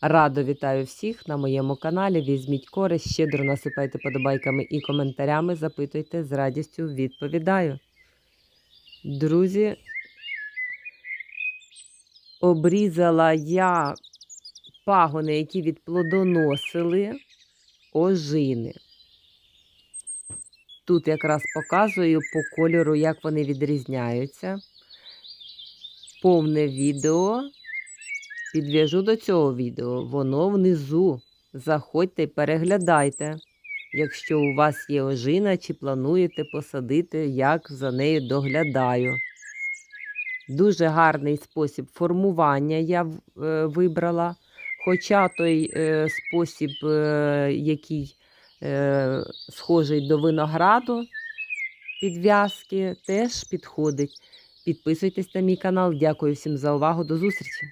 Радо вітаю всіх на моєму каналі. Візьміть користь, щедро насипайте подобайками і коментарями. Запитуйте, з радістю відповідаю. Друзі, обрізала я пагони, які відплодоносили ожини. Тут якраз показую по кольору, як вони відрізняються. Повне відео підв'яжу до цього відео. Воно внизу. Заходьте і переглядайте. Якщо у вас є ожина чи плануєте посадити, як за нею доглядаю. Дуже гарний спосіб формування я е, вибрала. Хоча той е, спосіб, е, який схожий до винограду підв'язки, теж підходить. Підписуйтесь на мій канал. Дякую всім за увагу. До зустрічі!